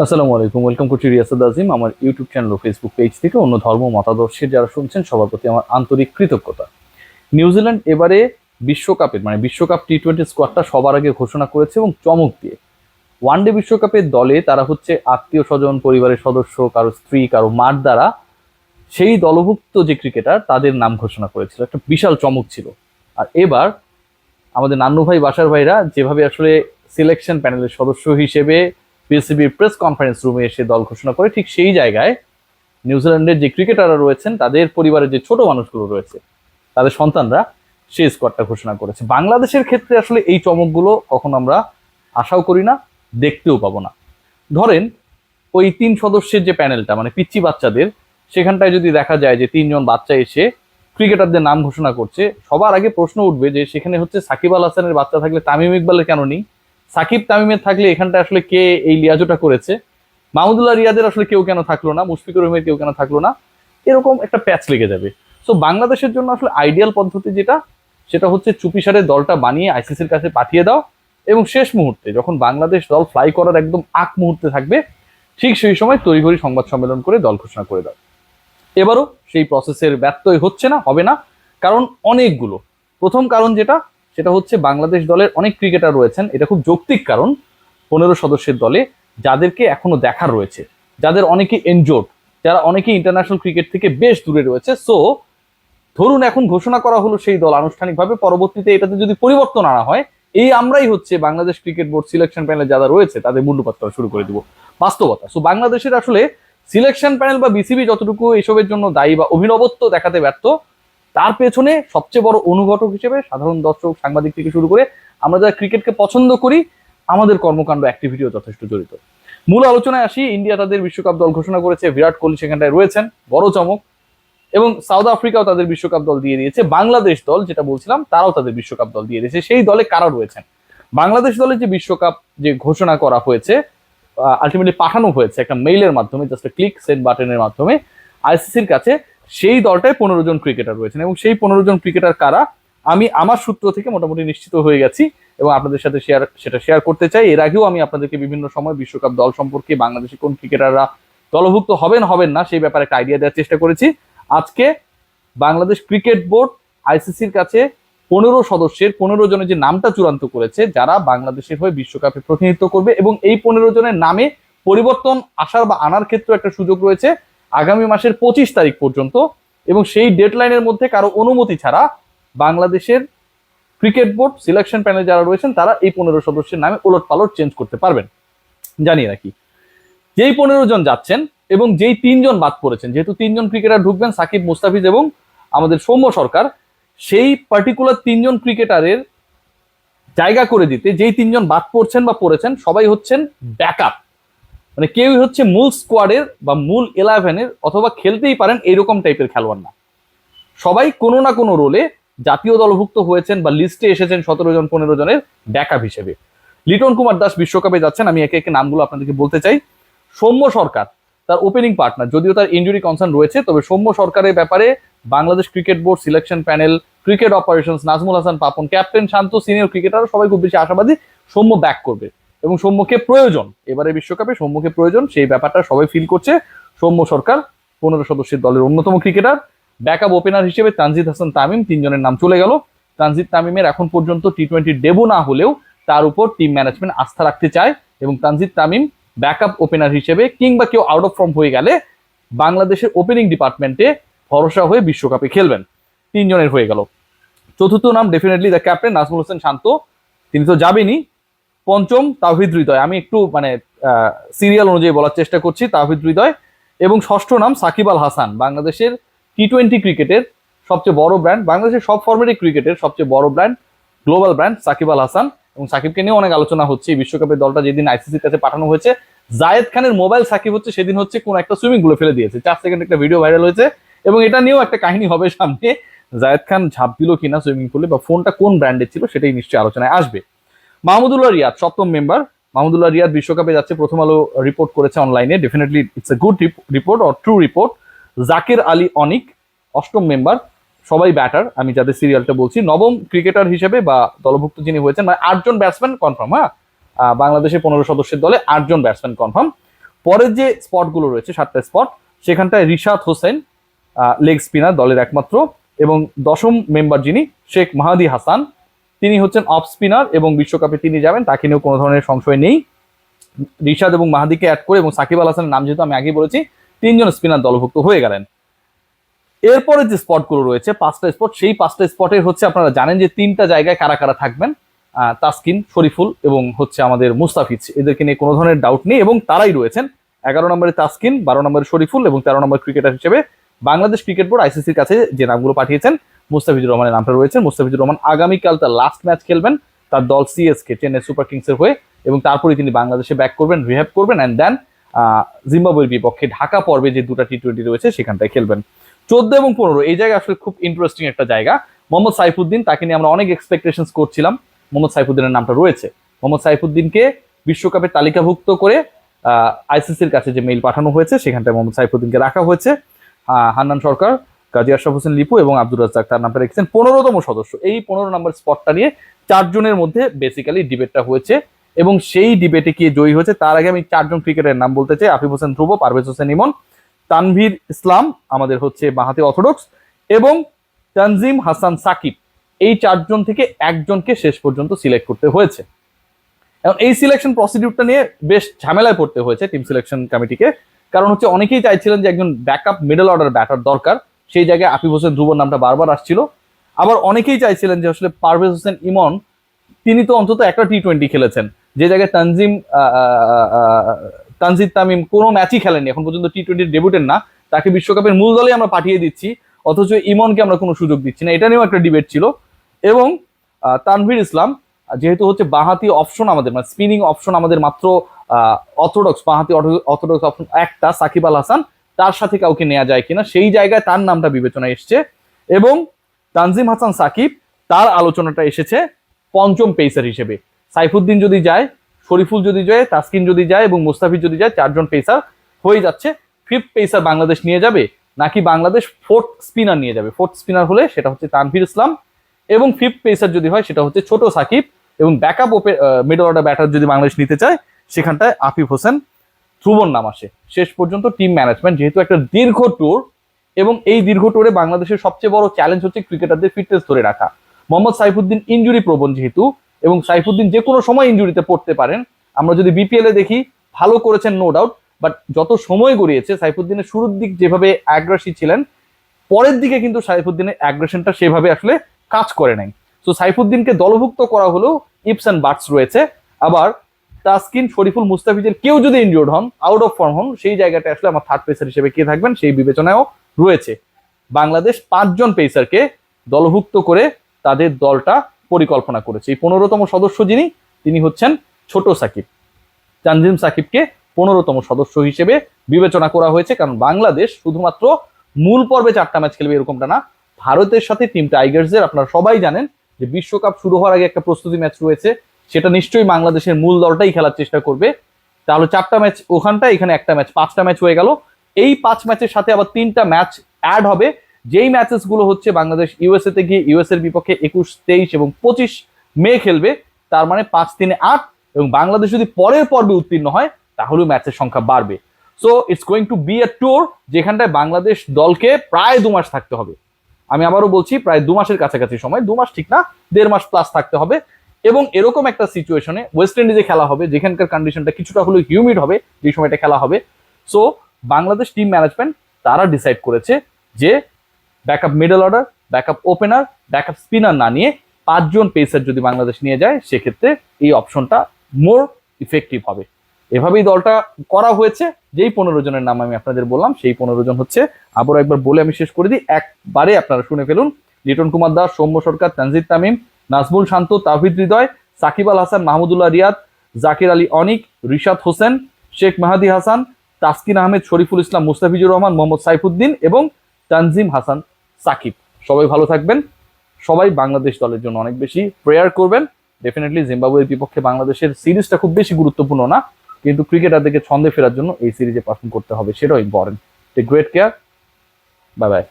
আসসালামু আলাইকুম ওয়েলকাম করছি রিয়াসাদ আজিম আমার ইউটিউব চ্যানেল ও ফেসবুক পেজ থেকে অন্য ধর্ম মতাদর্শের যারা শুনছেন, সবার প্রতি আমার আন্তরিক কৃতজ্ঞতা। নিউজিল্যান্ড এবারে বিশ্বকাপের মানে বিশ্বকাপ টি টোয়েন্টি স্কোয়াডটা সবার আগে ঘোষণা করেছে এবং চমক দিয়ে। ওয়ানডে বিশ্বকাপের দলে তারা হচ্ছে আত্মীয় স্বজন, পরিবারের সদস্য, কারও স্ত্রী, কারও মার দ্বারা সেই দলভুক্ত যে ক্রিকেটার, তাদের নাম ঘোষণা করেছিল। একটা বিশাল চমক ছিল। আর এবার আমাদের নান্নু ভাই, বাসার ভাইরা যেভাবে আসলে সিলেকশন প্যানেলের সদস্য হিসেবে বিসিবির প্রেস কনফারেন্স রুমে এসে দল ঘোষণা করে ঠিক সেই জায়গায় নিউজিল্যান্ডের যে ক্রিকেটাররা রয়েছেন, তাদের পরিবারের যে ছোট মানুষগুলো রয়েছে, তাদের সন্তানরা সেই স্কোয়াডটা ঘোষণা করেছে। বাংলাদেশের ক্ষেত্রে আসলে এই চমকগুলো কখনো আমরা আশাও করি না, দেখতেও পাবো না। ধরেন, ওই তিন সদস্যের যে প্যানেলটা মানে পিচ্চি বাচ্চাদের, সেখানটায় যদি দেখা যায় যে তিনজন বাচ্চা এসে ক্রিকেটারদের নাম ঘোষণা করছে, সবার আগে প্রশ্ন উঠবে যে সেখানে হচ্ছে সাকিব আল হাসানের বাচ্চা থাকলে তামিম ইকবালের কেন নেই? সাকিব তামিমের থাকলে এখানটা আসলে কে এই লিয়াজোটা করেছে? মাহমুদুল্লাহ রিয়াদের আসলে কেউ কেন থাকল না? মুশফিকুর রহিমের কেউ কেন থাকল না? এরকম একটা প্যাচ লেগে যাবে। সো বাংলাদেশের জন্য আসলে আইডিয়াল পদ্ধতি যেটা, সেটা হচ্ছে চুপিসারে দলটা বানিয়ে আইসিসির কাছে পাঠিয়ে দাও এবং শেষ মুহূর্তে যখন বাংলাদেশ দল ফ্লাই করার একদম আগ মুহূর্তে থাকবে, ঠিক সেই সময় তড়িঘড়ি সংবাদ সম্মেলন করে দল ঘোষণা করে দাও। এবারও সেই প্রসেসের ব্যত্যয় হচ্ছে না, হবে না, কারণ অনেকগুলো। প্রথম কারণ যেটা সেটা হচ্ছে বাংলাদেশ দলের অনেক ক্রিকেটার রয়েছেন। এটা খুব যৌক্তিক কারণ। পনেরো সদস্যের দলে যাদেরকে এখনও দেখার রয়েছে, যাদের অনেকে এনজোর্ড যারা অনেকে ইন্টারন্যাশনাল ক্রিকেট থেকে বেশ দূরে রয়েছে। সো ধরুন এখন ঘোষণা করা হলো সেই দল আনুষ্ঠানিকভাবে, পরবর্তীতে এটাতে যদি পরিবর্তন আনা হয়, এই আমরাই হচ্ছে Bangladesh cricket board selection panel যারা রয়েছে, তাদের মূল্যপাত করা শুরু করে দিব। বাস্তবতা। সো বাংলাদেশের আসলে সিলেকশন প্যানেল বা বিসিবি যতটুকু এসবের জন্য দায়ী বা অভিনবত্ব দেখাতে ব্যর্থ তার পেছনে সবচেয়ে বড় অনুঘটক হিসেবে সাধারণ দর্শক, সাংবাদিক থেকে শুরু করে আমরা যারা ক্রিকেটকে পছন্দ করি, আমাদের কর্মকাণ্ড অ্যাক্টিভিটিও যথেষ্ট জড়িত। মূল আলোচনায় আসি, ইন্ডিয়া তাদের বিশ্বকাপ দল ঘোষণা করেছে, বিরাট কোহলি সেখানটায় রয়েছেন, বড় চমক। এবং সাউথ আফ্রিকাও তাদের বিশ্বকাপ দল দিয়ে দিয়েছে, বাংলাদেশ দল যেটা বলছিলাম, তারাও তাদের বিশ্বকাপ দল দিয়ে দিয়েছে, সেই দলে কারা রয়েছেন? বাংলাদেশ দলে যে বিশ্বকাপ যে ঘোষণা করা হয়েছে আলটিমেটলি পাঠানো হয়েছে একটা মেইলের মাধ্যমে জাস্ট ক্লিক সেন্ড বাটনের মাধ্যমে আইসিসির কাছে সেই দলটায় পনেরো জন ক্রিকেটার রয়েছেন এবং সেই পনেরো জন ক্রিকেটার কারা? আমি আমার সূত্র থেকে মোটামুটি নিশ্চিত হয়ে গেছি এবং আপনাদের সাথে শেয়ার সেটা শেয়ার করতে চাই। এর আগেও আমি আপনাদেরকে বিভিন্ন সময় বিশ্বকাপ দল সম্পর্কে, বাংলাদেশে কোন ক্রিকেটাররা দলভুক্ত হবেন হবেন না, সেই ব্যাপারে একটা আইডিয়া দেওয়ার চেষ্টা করেছি। আজকে বাংলাদেশ ক্রিকেট বোর্ড আইসিসির কাছে পনেরো সদস্যের পনেরো জনের যে নামটা চূড়ান্ত করেছে, যারা বাংলাদেশের হয়ে বিশ্বকাপে প্রতিনিধিত্ব করবে এবং এই পনেরো জনের নামে পরিবর্তন আসার বা আনার ক্ষেত্রে একটা সুযোগ রয়েছে। আগামী মাসের পঁচিশ তারিখ পর্যন্ত এবং সেই ডেডলাইনের মধ্যে কারও অনুমতি ছাড়া বাংলাদেশের ক্রিকেট বোর্ড, সিলেকশন প্যানেল যারা রয়েছেন, তারা এই পনেরো সদস্যের নামে ওলট পালট চেঞ্জ করতে পারবেন। জানিয়ে রাখি, যেই পনেরো জন যাচ্ছেন এবং যেই তিনজন বাদ পড়েছেন, যেহেতু তিনজন ক্রিকেটার ঢুকবেন, সাকিব, মুস্তাফিজ এবং আমাদের সৌম্য সরকার, সেই পার্টিকুলার তিনজন ক্রিকেটারের জায়গা করে দিতে যেই তিনজন বাদ পড়ছেন বা পড়েছেন, সবাই হচ্ছেন ব্যাকআপ মানে কেউই হচ্ছে মূল স্কোয়াডের বা মূল ইলেভেনের অথবা খেলতেই পারেন এইরকম টাইপের খেলোয়াড় না। সবাই কোনো না কোনো রোলে জাতীয় দলভুক্ত হয়েছেন বা লিস্টে এসেছেন সতেরো জন, পনেরো জনের ব্যাকআপ হিসেবে। লিটন কুমার দাস বিশ্বকাপে যাচ্ছেন, আমি একে একে নামগুলো আপনাদেরকে বলতে চাই। সৌম্য সরকার, তার ওপেনিং পার্টনার যদিও তার ইঞ্জুরি কনসার্ন রয়েছে, তবে সৌম্য সরকারের ব্যাপারে Bangladesh cricket board selection panel cricket operations Nazmul Hasan Papon captain Shanto senior cricketer সবাই খুব বেশি আশাবাদী সৌম্য ব্যাক করবে। এবং সৌম্যকে প্রয়োজন। এবারে বিশ্বকাপে সৌম্যকে প্রয়োজন, সেই ব্যাপারটা সবাই ফিল করছে। সৌম্য সরকার, পনেরো সদস্যের দলের অন্যতম ক্রিকেটার ব্যাকআপ ওপেনার হিসেবে তানজিদ হাসান তামিম, তিনজনের নাম চলে গেল। তানজিদ তামিমের এখন পর্যন্ত টি টোয়েন্টি ডেবু না হলেও তার উপর টিম ম্যানেজমেন্ট আস্থা রাখতে চায় এবং তানজিদ তামিম ব্যাকআপ ওপেনার হিসেবে কিংবা কেউ আউট অফ ফর্ম হয়ে গেলে বাংলাদেশের ওপেনিং ডিপার্টমেন্টে ভরসা হয়ে বিশ্বকাপে খেলবেন। তিনজনের হয়ে গেল। চতুর্থ নাম definitely the captain Nazmul Hossain Shanto. তিনি তো যাবেনই পঞ্চম তাহিদ হৃদয়। আমি একটু মানে সিরিয়াল অনুযায়ী বলার চেষ্টা করছি তাহিদ হৃদয়। এবং ষষ্ঠ নাম সাকিব আল হাসান, বাংলাদেশের টি টোয়েন্টি ক্রিকেটের সবচেয়ে বড় ব্র্যান্ড বাংলাদেশের সব ফর্মেটের ক্রিকেটের সবচেয়ে বড় brand global brand Shakib Al Hasan. এবং সাকিবকে নিয়ে অনেক আলোচনা হচ্ছে। বিশ্বকাপের দলটা যেদিন আইসিসির কাছে পাঠানো হয়েছে, জায়েদ খানের মোবাইল সাকিব হচ্ছে, সেদিন হচ্ছে কোন একটা সুইমিং পুলে ফেলে দিয়েছে। চার সেকেন্ড একটা ভিডিও ভাইরাল হয়েছে। এবং এটা নিয়েও একটা কাহিনী হবে সামনে। জায়েদ খান ঝাঁপ দিল কিনা সুইমিং পুলে বা ফোনটা কোন ব্র্যান্ডের ছিল সেটাই নিশ্চয়ই আলোচনায় আসবে। মাহমুদুল্লাহ রিয়াদ, সপ্তম মেম্বার। মাহমুদুল্লাহ রিয়াদ বিশ্বকাপে যাচ্ছে, প্রথম আলো রিপোর্ট করেছে অনলাইনে definitely it's a good report or true report Zakir Ali Anik, অষ্টম মেম্বার। সবাই ব্যাটার আমি যাদের সিরিয়ালটা বলছি। নবম ক্রিকেটার হিসেবে বা দলভুক্ত যিনি হয়েছেন মানে আটজন ব্যাটসম্যান কনফার্ম হ্যাঁ? বাংলাদেশের পনেরো সদস্যের দলে আটজন ব্যাটসম্যান কনফার্ম পরের যে স্পটগুলো রয়েছে, সাতটা স্পট সেখানটায় রিশাদ হোসেন লেগ স্পিনার দলের একমাত্র। এবং দশম মেম্বার যিনি, শেখ মাহাদি হাসান। তিনি হচ্ছেন অফ স্পিনার এবং বিশ্বকাপে তিনি যাবেন, তাকে নিয়েও কোনো ধরনের সংশয় নেই। রিশাদ এবং মাহাদিকে অ্যাড করে এবং সাকিব আল হাসানের নাম যেহেতু আমি আগেই বলেছি, তিনজন স্পিনার দলভুক্ত হয়ে গেলেন। এরপরে যে স্পটগুলো রয়েছে, পাঁচটা স্পট সেই পাঁচটা স্পটে হচ্ছে আপনারা জানেন যে তিনটা জায়গায় কারা কারা থাকবেন তাসকিন, শরীফুল এবং হচ্ছে আমাদের মুস্তাফিজ। এদেরকে নিয়ে কোনো ধরনের ডাউট নেই এবং তারাই রয়েছেন। এগারো নম্বরে তাসকিন, বারো নম্বরে শরীফুল এবং তেরো নম্বর ক্রিকেটার হিসেবে বাংলাদেশ ক্রিকেট বোর্ড আইসিসির কাছে যে নামগুলো পাঠিয়েছেন, মুস্তাফিজুর রহমানের নামটা রয়েছে। মুস্তাফিজুর রহমান আগামীকাল তার লাস্ট ম্যাচ খেলবেন, তার দল সিএসকে চেন্নাই সুপার কিংসের হয়ে, এবং তারপরে তিনি বাংলাদেশে ব্যাক করবেন রিহ্যাব করবেন অ্যান্ড দেন জিম্বাবুয়ের বিপক্ষে ঢাকা পর্বে যে দুটা টি টোয়েন্টি রয়েছে সেখানটায় খেলবেন। চোদ্দ এবং পনেরো, এই জায়গা আসলে খুব ইন্টারেস্টিং একটা জায়গা। মোহাম্মদ সাইফুদ্দিন, তাকে নিয়ে আমরা অনেক এক্সপেকটেশন করছিলাম। মোহাম্মদ সাইফুদ্দিনের নামটা রয়েছে। মোহাম্মদ সাইফুদ্দিনকে বিশ্বকাপের তালিকাভুক্ত করে আইসিসির কাছে যে মেইল পাঠানো হয়েছে, সেখানটায় মোহাম্মদ সাইফুদ্দিনকে রাখা হয়েছে। হান্নান সরকার গাজী আশরাফ হোসেন লিপু এবং আব্দুর রাজ্জাক তার নামটা রেখেছেন পনেরোতম সদস্য। এই পনেরো নম্বর স্পটটা নিয়ে চারজনের মধ্যে বেসিক্যালি ডিবেটটা হয়েছে এবং সেই ডিবেটে কি জয়ী হয়েছে তার আগে আমি চারজন ক্রিকেটের নাম বলতে চাই। আফিফ হোসেন ধ্রুব, পারভেজ হোসেন ইমন, তানভীর ইসলাম, আমাদের হচ্ছে বাহাতি অর্থোডক্স এবং তানজিম হাসান সাকিব। এই চারজন থেকে একজনকে শেষ পর্যন্ত সিলেক্ট করতে হয়েছে। এখন এই সিলেকশন প্রসিডিউরটা নিয়ে বেশ ঝামেলায় পড়তে হয়েছে টিম সিলেকশন কমিটিকে কারণ হচ্ছে অনেকেই চাইছিলেন যে একজন ব্যাকআপ মিডল অর্ডার ব্যাটার দরকার। সেই জায়গায় আফিফ হোসেন ধ্রুবর নামটা বারবার আসছিল। আবার অনেকেই চাইছিলেন যে আসলে পারভেজ হোসেন ইমন, তিনি তো অন্তত একটা টি টোয়েন্টি খেলেছেন। যে জায়গায় তানজিম তানজিদ তামিম কোনো ম্যাচই খেলেনি এখন পর্যন্ত টি টোয়েন্টির ডেবিউটের না। তাকে বিশ্বকাপের মূল দলে আমরা পাঠিয়ে দিচ্ছি। অথচ ইমনকে আমরা কোনো সুযোগ দিচ্ছি না। এটা নিয়েও একটা ডিবেট ছিল। এবং তানভীর ইসলাম, যেহেতু হচ্ছে বাহাতি অপশন আমাদের মানে স্পিনিং অপশন আমাদের মাত্র অর্থোডক্স বাহাতি অর্থোডক্স একটা, সাকিব আল হাসান, তার সাথে কাউকে নেওয়া যায় কিনা, সেই জায়গায় তার নামটা বিবেচনায় এসছে। এবং তানজিম হাসান সাকিব, তার আলোচনাটা এসেছে পঞ্চম পেসার হিসেবে। সাইফুদ্দিন যদি যায়, শরীফুল যদি যায়, তাসকিন যদি যায় এবং মুস্তাফিজ যদি যায়, চারজন পেসার হয়ে যাচ্ছে। ফিফথ পেসার বাংলাদেশ নিয়ে যাবে, নাকি বাংলাদেশ ফোর্থ স্পিনার নিয়ে যাবে? ফোর্থ স্পিনার হলে সেটা হচ্ছে তানভীর ইসলাম। এবং ফিফথ পেসার যদি হয়, সেটা হচ্ছে ছোট সাকিব। এবং ব্যাকআপ ওপে মিডল অর্ডার ব্যাটার যদি বাংলাদেশ নিতে চায় সেখানটায় আফিফ হোসেন ধ্রুবন নাম আসে। শেষ পর্যন্ত টিম ম্যানেজমেন্ট যেহেতু একটা দীর্ঘ ট্যুর এবং এই দীর্ঘ ট্যুরে বাংলাদেশের সবচেয়ে বড় চ্যালেঞ্জ হচ্ছে ক্রিকেটারদের ফিটনেস ধরে রাখা। মোহাম্মদ সাইফুদ্দিন ইঞ্জুরি প্রবণ যেহেতু এবং সাইফুদ্দিন যে কোনো সময় ইঞ্জুরিতে পড়তে পারেন, আমরা যদি বিপিএল এ দেখি, ভালো করেছেন নো ডাউট বাট যত সময় গড়িয়েছে, সাইফুদ্দিনের শুরুর দিক যেভাবে অ্যাগ্রাসী ছিলেন, পরের দিকে কিন্তু সাইফুদ্দিনের অ্যাগ্রেশনটা সেভাবে আসলে কাজ করে নাই। তো সাইফুদ্দিনকে দলভুক্ত করা হলেও ইপস অ্যান্ড বাটস রয়েছে। আবার তাসকিন, শরীফুল মুস্তাফিজের কেউ যদি ইনজিওর্ড হন আউট অফ ফর্ম হন, সেই জায়গাটা আসলে আমার থার্ড পেসার হিসেবে কে থাকবেন? সেই বিবেচনায়ও রয়েছে। বাংলাদেশ পাঁচজন পেসারকে দলভুক্ত করে তাদের দলটা পরিকল্পনা করেছে। এই পনেরোতম সদস্য যিনি, তিনি হচ্ছেন ছোট সাকিব। তানজিম সাকিবকে পনেরোতম সদস্য হিসেবে বিবেচনা করা হয়েছে, কারণ বাংলাদেশ শুধুমাত্র মূল পর্বে চারটা ম্যাচ খেলবে এরকমটা না, ভারতের সাথে টিম টাইগার্সের আপনারা সবাই জানেন যে বিশ্বকাপ শুরু হওয়ার আগে একটা প্রস্তুতি ম্যাচ রয়েছে। সেটা নিশ্চয়ই বাংলাদেশের মূল দলটাই খেলার চেষ্টা করবে। তাহলে চারটা ম্যাচ ওখানটা এখানে একটা ম্যাচ, পাঁচটা ম্যাচ হয়ে গেল। এই পাঁচ ম্যাচের সাথে আবার তিনটা ম্যাচ অ্যাড হবে। যেই ম্যাচেসগুলো হচ্ছে বাংলাদেশ ইউএসএ তে গিয়ে ইউএস এর বিপক্ষে একুশ, তেইশ এবং পঁচিশ মে খেলবে, তার মানে পাঁচ, তিনে, আট এবং বাংলাদেশ যদি পরের পর্বে উত্তীর্ণ হয়, তাহলেও ম্যাচের সংখ্যা বাড়বে। So it's going to be a tour যেখানটায় বাংলাদেশ দলকে প্রায় দু মাস থাকতে হবে। আমি আবারও বলছি, প্রায় দু মাসের কাছাকাছি সময়, দু মাস ঠিক না, দেড় মাস প্লাস থাকতে হবে। এবং এরকম একটা সিচুয়েশনে ওয়েস্ট ইন্ডিজে খেলা হবে, যেখানকার কন্ডিশনটা কিছুটা হলেও হিউমিড হবে, যে সময়টা খেলা হবে। সো বাংলাদেশ টিম ম্যানেজমেন্ট তারা ডিসাইড করেছে যে backup middle order backup opener backup spinner না নিয়ে পাঁচজন পেসার যদি বাংলাদেশ নিয়ে যায়, সেক্ষেত্রে এই অপশনটা মোর ইফেক্টিভ হবে। এভাবেই দলটা করা হয়েছে। যেই পনেরো জনের নাম আমি আপনাদের বললাম, সেই পনেরো জন হচ্ছে। আবারও একবার বলে আমি শেষ করে দিই, একবারে আপনারা শুনে ফেলুন। লিটন কুমার দাস, সৌম্য সরকার, তানজিদ তামিম নাজমুল শান্ত, তাহিদ হৃদয়, সাকিব আল হাসান, মাহমুদুল্লাহ রিয়াদ, জাকির আলী অনিক, রিশাদ হোসেন, শেখ মাহাদি হাসান, তাসকিন আহমেদ, শরীফুল ইসলাম, মুস্তাফিজুর রহমান, মোহাম্মদ সাইফুদ্দিন এবং তানজিম হাসান সাকিব। সবাই ভালো থাকবেন। সবাই বাংলাদেশ দলের জন্য অনেক বেশি প্রেয়ার করবেন। ডেফিনেটলি জিম্বাবুয়ের বিপক্ষে বাংলাদেশের সিরিজটা খুব বেশি গুরুত্বপূর্ণ না, কিন্তু ক্রিকেটারদেরকে ছন্দে ফেরার জন্য এই সিরিজে পারফর্ম করতে হবে সেটাও important great care bye bye